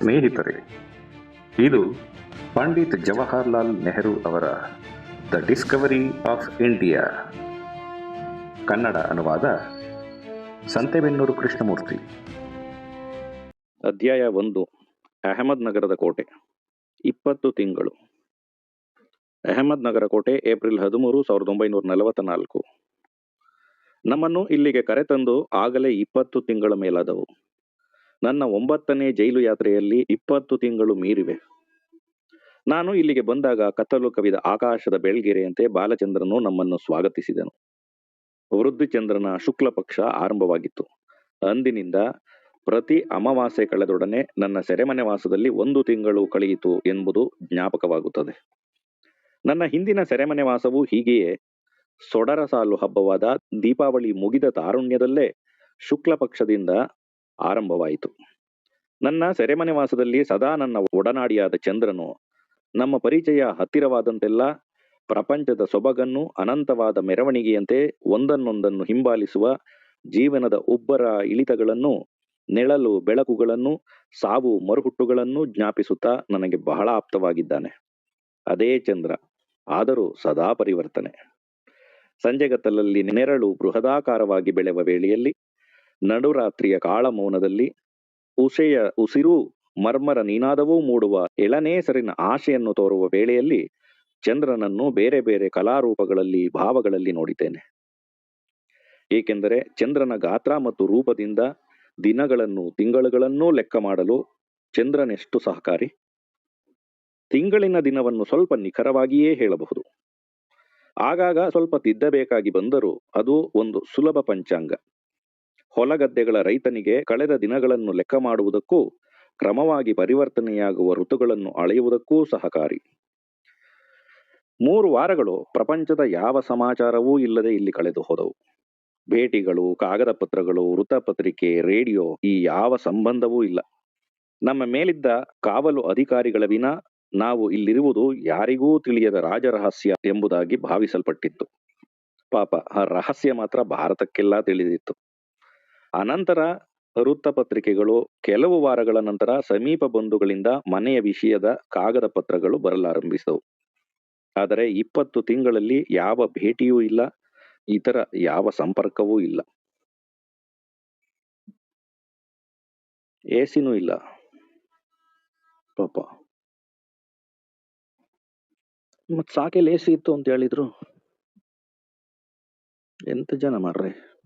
ಸ್ನೇಹಿತರೆ, ಇದು ಪಂಡಿತ್ ಜವಾಹರ್ಲಾಲ್ ನೆಹರು ಅವರ the discovery of India Kannada ಅನುವಾದ ಸಂತೆಬೆನ್ನೂರು ಕೃಷ್ಣಮೂರ್ತಿ. ಅಧ್ಯಾಯ ಒಂದು, ಅಹಮದ್ ನಗರದ ಕೋಟೆ, ಇಪ್ಪತ್ತು ತಿಂಗಳು. ಅಹಮದ್ ನಗರ ಕೋಟೆ, ಏಪ್ರಿಲ್ ಹದಿಮೂರು, ಸಾವಿರದ ಒಂಬೈನೂರ ನಲವತ್ತ ನಾಲ್ಕು ನಮ್ಮನ್ನು ಇಲ್ಲಿಗೆ ಕರೆತಂದು ಆಗಲೇ ಇಪ್ಪತ್ತು ತಿಂಗಳ ಮೇಲಾದವು. ನನ್ನ ಒಂಬತ್ತನೇ ಜೈಲು ಯಾತ್ರೆಯಲ್ಲಿ ಇಪ್ಪತ್ತು ತಿಂಗಳು ಮೀರಿವೆ. ನಾನು ಇಲ್ಲಿಗೆ ಬಂದಾಗ ಕತ್ತಲು ಕವಿದ ಆಕಾಶದ ಬೆಳ್ಗೆರೆಯಂತೆ ಬಾಲಚಂದ್ರನು ನಮ್ಮನ್ನು ಸ್ವಾಗತಿಸಿದನು. ವೃದ್ಧಿಚಂದ್ರನ ಶುಕ್ಲ ಪಕ್ಷ ಆರಂಭವಾಗಿತ್ತು. ಅಂದಿನಿಂದ ಪ್ರತಿ ಅಮಾವಾಸ್ಯೆ ಕಳೆದೊಡನೆ ನನ್ನ ಸೆರೆಮನೆ ವಾಸದಲ್ಲಿ ಒಂದು ತಿಂಗಳು ಕಳೆಯಿತು ಎಂಬುದು ಜ್ಞಾಪಕವಾಗುತ್ತದೆ. ನನ್ನ ಹಿಂದಿನ ಸೆರೆಮನೆ ವಾಸವು ಹೀಗೆಯೇ. ಸೊಡರ ಸಾಲು ಹಬ್ಬವಾದ ದೀಪಾವಳಿ ಮುಗಿದ ತಾರುಣ್ಯದಲ್ಲೇ ಶುಕ್ಲ ಪಕ್ಷದಿಂದ ಆರಂಭವಾಯಿತು. ನನ್ನ ಸೆರೆಮನೆವಾಸದಲ್ಲಿ ಸದಾ ನನ್ನ ಒಡನಾಡಿಯಾದ ಚಂದ್ರನು ನಮ್ಮ ಪರಿಚಯ ಹತ್ತಿರವಾದಂತೆಲ್ಲ ಪ್ರಪಂಚದ ಸೊಬಗನ್ನು ಅನಂತವಾದ ಮೆರವಣಿಗೆಯಂತೆ ಒಂದನ್ನೊಂದನ್ನು ಹಿಂಬಾಲಿಸುವ ಜೀವನದ ಉಬ್ಬರ ಇಳಿತಗಳನ್ನು, ನೆಳಲು ಬೆಳಕುಗಳನ್ನು, ಸಾವು ಮರುಹುಟ್ಟುಗಳನ್ನು ಜ್ಞಾಪಿಸುತ್ತಾ ನನಗೆ ಬಹಳ ಆಪ್ತವಾಗಿದ್ದಾನೆ. ಅದೇ ಚಂದ್ರ, ಆದರೂ ಸದಾ ಪರಿವರ್ತನೆ. ಸಂಜೆಗತ್ತಲಲ್ಲಿ ನೆರಳು ಬೃಹದಾಕಾರವಾಗಿ ಬೆಳೆವ ವೇಳೆಯಲ್ಲಿ ನಡುರಾತ್ರಿಯ ಕಾಳಮೌನದಲ್ಲಿ ಉಸೆಯ ಉಸಿರು ಮರ್ಮರ ನೀನಾದವೂ ಮೂಡುವ ಎಳನೇಸರಿನ ಆಶೆಯನ್ನು ತೋರುವ ವೇಳೆಯಲ್ಲಿ ಚಂದ್ರನನ್ನು ಬೇರೆ ಬೇರೆ ಕಲಾರೂಪಗಳಲ್ಲಿ, ಭಾವಗಳಲ್ಲಿ ನೋಡಿದ್ದೇನೆ. ಏಕೆಂದರೆ ಚಂದ್ರನ ಗಾತ್ರ ಮತ್ತು ರೂಪದಿಂದ ದಿನಗಳನ್ನು, ತಿಂಗಳುಗಳನ್ನೂ ಲೆಕ್ಕ ಮಾಡಲು ಚಂದ್ರನೆಷ್ಟು ಸಹಕಾರಿ? ತಿಂಗಳಿನ ದಿನವನ್ನು ಸ್ವಲ್ಪ ನಿಖರವಾಗಿಯೇ ಹೇಳಬಹುದು. ಆಗಾಗ ಸ್ವಲ್ಪ ತಿದ್ದಬೇಕಾಗಿ ಬಂದರೂ ಅದು ಒಂದು ಸುಲಭ ಪಂಚಾಂಗ. ಹೊಲಗದ್ದೆಗಳ ರೈತನಿಗೆ ಕಳೆದ ದಿನಗಳನ್ನು ಲೆಕ್ಕ ಮಾಡುವುದಕ್ಕೂ, ಕ್ರಮವಾಗಿ ಪರಿವರ್ತನೆಯಾಗುವ ಋತುಗಳನ್ನು ಅಳೆಯುವುದಕ್ಕೂ ಸಹಕಾರಿ. ಮೂರು ವಾರಗಳು ಪ್ರಪಂಚದ ಯಾವ ಸಮಾಚಾರವೂ ಇಲ್ಲದೆ ಇಲ್ಲಿ ಕಳೆದು ಹೋದವು. ಭೇಟಿಗಳು, ಕಾಗದ ಪತ್ರಗಳು, ವೃತ್ತಪತ್ರಿಕೆ, ರೇಡಿಯೋ ಈ ಯಾವ ಸಂಬಂಧವೂ ಇಲ್ಲ. ನಮ್ಮ ಮೇಲಿದ್ದ ಕಾವಲು ಅಧಿಕಾರಿಗಳ ವಿನ ನಾವು ಇಲ್ಲಿರುವುದು ಯಾರಿಗೂ ತಿಳಿಯದ ರಾಜರಹಸ್ಯ ಎಂಬುದಾಗಿ ಭಾವಿಸಲ್ಪಟ್ಟಿತ್ತು. ಪಾಪ, ಆ ರಹಸ್ಯ ಮಾತ್ರ ಭಾರತಕ್ಕೆಲ್ಲ ತಿಳಿದಿತ್ತು. ಅನಂತರ ವೃತ್ತಪತ್ರಿಕೆಗಳು ಕೆಲವು ವಾರಗಳ ನಂತರ ಸಮೀಪ ಬಂಧುಗಳಿಂದ ಮನೆಯ ವಿಷಯದ ಕಾಗದ ಪತ್ರಗಳು ಬರಲಾರಂಭಿಸಿದವು ಆದರೆ ಇಪ್ಪತ್ತು ತಿಂಗಳಲ್ಲಿ ಯಾವ ಭೇಟಿಯೂ ಇಲ್ಲ, ಇತರ ಯಾವ ಸಂಪರ್ಕವೂ ಇಲ್ಲ. ಎಸಿನೂ ಇಲ್ಲ. ಪಾಪ. ಮತ್ ಸಾಕೆಲ್ಲ ಎಸಿ ಇತ್ತು ಅಂತ ಹೇಳಿದ್ರು? ಎಂತ ಜನ ಮಾರ್ರೆ?